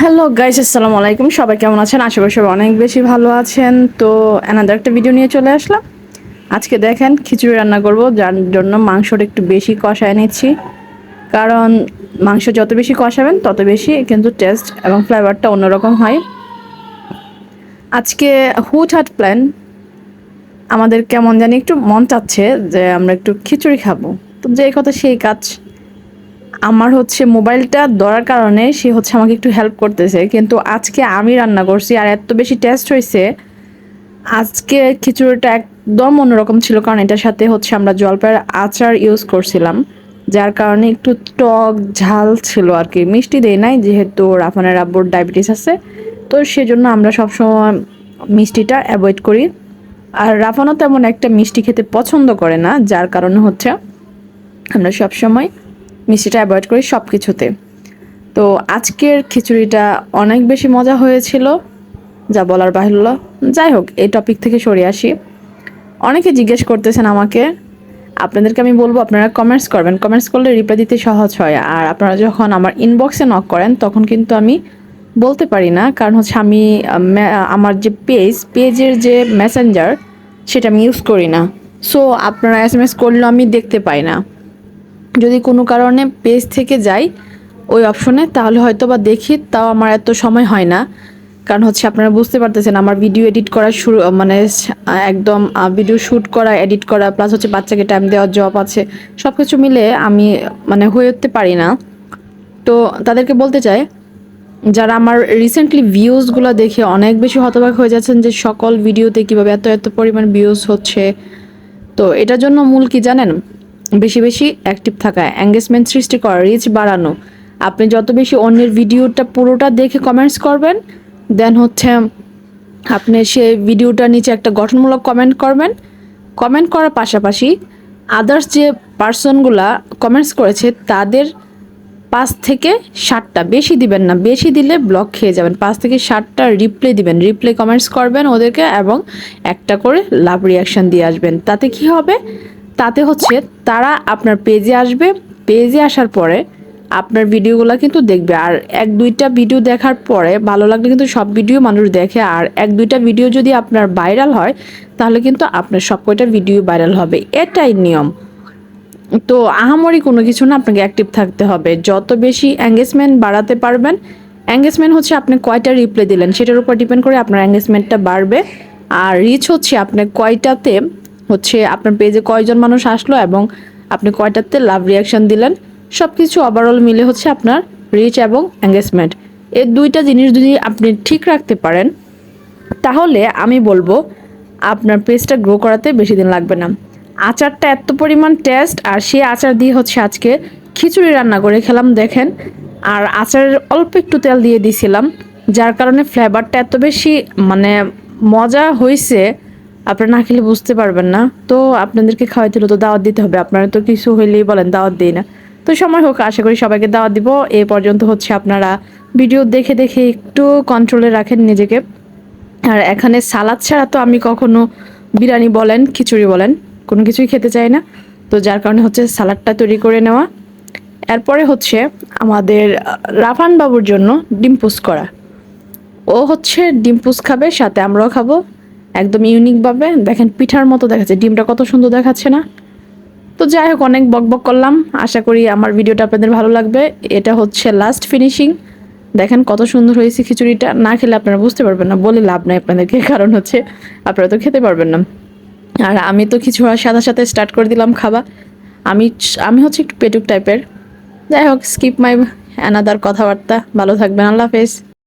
Hello guys আসসালামু আলাইকুম। সবাই কেমন আছেন? আশেপাশে অনেক বেশি ভালো আছেন। তো এনাদের একটা ভিডিও নিয়ে চলে আসলাম। আজকে দেখেন, খিচুড়ি রান্না করব, যার জন্য মাংসটা একটু বেশি কষায় নিচ্ছি। কারণ, মাংস যত বেশি কষাবেন, তত বেশি কিন্তু টেস্ট এবং ফ্লেভারটা অন্যরকম হয়। আজকে হুট হাট প্ল্যান আমাদের কেমন জানি একটু মন চাচ্ছে যে আমরা একটু খিচুড়ি খাব। তো যে কথা সেই কাজ। আমার হচ্ছে মোবাইলটা ধরার কারণে সে হচ্ছে আমাকে একটু হেল্প করতেছে। কিন্তু আজকে আমি রান্না করছি আর এত বেশি টেস্ট হয়েছে। আজকে খিচুড়িটা একদম অন্যরকম ছিল কারণ এটার সাথে হচ্ছে আমরা জলপাইয়ের আচার ইউজ করছিলাম। যার কারণে একটু টক ঝাল ছিল আর কি। মিষ্টি দেয় নাই যেহেতু রাফানের আব্বুর ডায়াবেটিস আছে। তো সেজন্য আমরা সবসময় মিষ্টিটা অ্যাভয়েড করি। আর রাফানও তেমন একটা মিষ্টি খেতে পছন্দ করে না, যার কারণে হচ্ছে আমরা সবসময় মিষ্টিটা অ্যাভয়েড করি সব কিছুতে তো আজকের খিচুড়িটা অনেক বেশি মজা হয়েছিল, যা বলার বাহিল্য যাই হোক, এই টপিক থেকে সরে আসি। অনেকে জিজ্ঞেস করতেছেন আমাকে, আপনাদেরকে আমি বলব, আপনারা কমেন্টস করবেন। কমেন্টস করলে রিপ্লাই দিতে সহজ হয়। আর আপনারা যখন আমার ইনবক্সে নক করেন, তখন কিন্তু আমি বলতে পারি না। কারণ হচ্ছে আমি আমার যে পেজ পেজের যে মেসেঞ্জার সেটা আমি ইউজ করি না। সো আপনারা এস এম এস করলেও আমি দেখতে পাই না। যদি কোনো কারণে পেজ থেকে যাই ওই অপশনে তাহলে হয়তো বা দেখি, তাও আমার এত সময় হয় না। কারণ হচ্ছে আপনারা বুঝতে পারতেছেন, আমার ভিডিও এডিট করা শুরু মানে একদম ভিডিও শ্যুট করা এডিট করা প্লাস হচ্ছে বাচ্চাকে টাইম দেওয়ার জব আছে সব কিছু মিলে আমি মানে হয়ে উঠতে পারি না। তো তাদেরকে বলতে চাই, যারা আমার রিসেন্টলি ভিউজগুলো দেখে অনেক বেশি হতবাক হয়ে যাচ্ছেন যে সকল ভিডিওতে কীভাবে এত এত পরিমাণ ভিউজ হচ্ছে, তো এটার জন্য মূল কি জানেন? বেশি বেশি অ্যাক্টিভ থাকা এঙ্গেজমেন্ট সৃষ্টি করা রিচ বাড়ানো। আপনি যত বেশি অন্যের ভিডিওটা পুরোটা দেখে কমেন্টস করবেন দেন হচ্ছে আপনি সে ভিডিওটার নিচে একটা গঠনমূলক কমেন্ট করবেন। কমেন্ট করার পাশাপাশি আদার্স যে পার্সনগুলা কমেন্টস করেছে, তাদের পাঁচ থেকে ষাটটা বেশি দিবেন না, বেশি দিলে ব্লক খেয়ে যাবেন। পাঁচ থেকে ষাটটা রিপ্লে দিবেন রিপ্লে কমেন্টস করবেন ওদেরকে এবং একটা করে লাভ রিয়াকশন দিয়ে আসবেন। তাতে কি হবে? তাতে হচ্ছে তারা আপনার পেজে আসবে। পেজে আসার পরে আপনার ভিডিওগুলো কিন্তু দেখবে। আর এক, দুইটা ভিডিও দেখার পরে ভালো লাগলে কিন্তু সব ভিডিও মানুষ দেখে। আর এক, দুইটা ভিডিও যদি আপনার ভাইরাল হয়, তাহলে কিন্তু আপনার সব কয়টা ভিডিও ভাইরাল হবে। এটাই নিয়ম। তো আহামরি কোনো কিছু না, আপনাকে অ্যাক্টিভ থাকতে হবে। যত বেশি এঙ্গেজমেন্ট বাড়াতে পারবেন এঙ্গেজমেন্ট হচ্ছে আপনি কয়টা রিপ্লে দিলেন, সেটার উপর ডিপেন্ড করে আপনার এঙ্গেজমেন্টটা বাড়বে। আর রিচ হচ্ছে আপনি কয়টাতে হচ্ছে আপনার পেজে কয়জন মানুষ আসলো এবং আপনি কয়টাতে লাভ রিয়াকশন দিলেন সব কিছু ওভারঅল মিলে হচ্ছে আপনার রিচ এবং এঙ্গেজমেন্ট এই দুইটা জিনিস যদি আপনি ঠিক রাখতে পারেন, তাহলে আমি বলব আপনার পেজটা গ্রো করাতে বেশি দিন লাগবে না। আচারটা এত পরিমাণ টেস্ট আর সেই আচার দিয়ে হচ্ছে আজকে খিচুড়ি রান্না করে খেলাম, দেখেন। আর আচারের অল্প একটু তেল দিয়ে দিয়েছিলাম যার কারণে ফ্লেভারটা এত বেশি মানে মজা হয়েছে আপনারা না খেলে বুঝতে পারবেন না। তো আপনাদেরকে খাওয়াইতে হলে তো দাওয়াত দিতে হবে। আপনারা তো কিছু হইলেই বলেন, দাওয়াত দিই না। তো সময় হোক, আশা করি সবাইকে দাওয়াত দিব। এ পর্যন্ত হচ্ছে আপনারা ভিডিও দেখে দেখে একটু কন্ট্রোলে রাখেন নিজেকে। আর এখানে সালাদ ছাড়া তো আমি কখনো বিরিয়ানি বলেন, খিচুড়ি বলেন, কোনো কিছুই খেতে চাই না। তো যার কারণে হচ্ছে সালাডটা তৈরি করে নেওয়া। এরপরে হচ্ছে আমাদের রাফান বাবুর জন্য ডিম পুস করা। ও হচ্ছে ডিম পুস খাবে, সাথে আমরাও খাব। একদম ইউনিকভাবে দেখেন পিঠার মতো দেখাচ্ছে, ডিমটা কত সুন্দর দেখাচ্ছে না। তো যাই হোক, অনেক বক বক করলাম। আশা করি আমার ভিডিওটা আপনাদের ভালো লাগবে। এটা হচ্ছে লাস্ট ফিনিশিং দেখেন কত সুন্দর হয়েছে খিচুড়িটা। না খেলে আপনারা বুঝতে পারবেন না, বলে লাভ নাই আপনাদেরকে। কারণ হচ্ছে, আপনারা তো খেতে পারবেন না। আর আমি তো কিছু সাথে সাথে স্টার্ট করে দিলাম খাওয়া আমি আমি হচ্ছে একটু পেটুক টাইপের যাই হোক স্কিপ মাই অ্যানাদার কথাবার্তা। ভালো থাকবেন, আল্লাহ হাফেজ।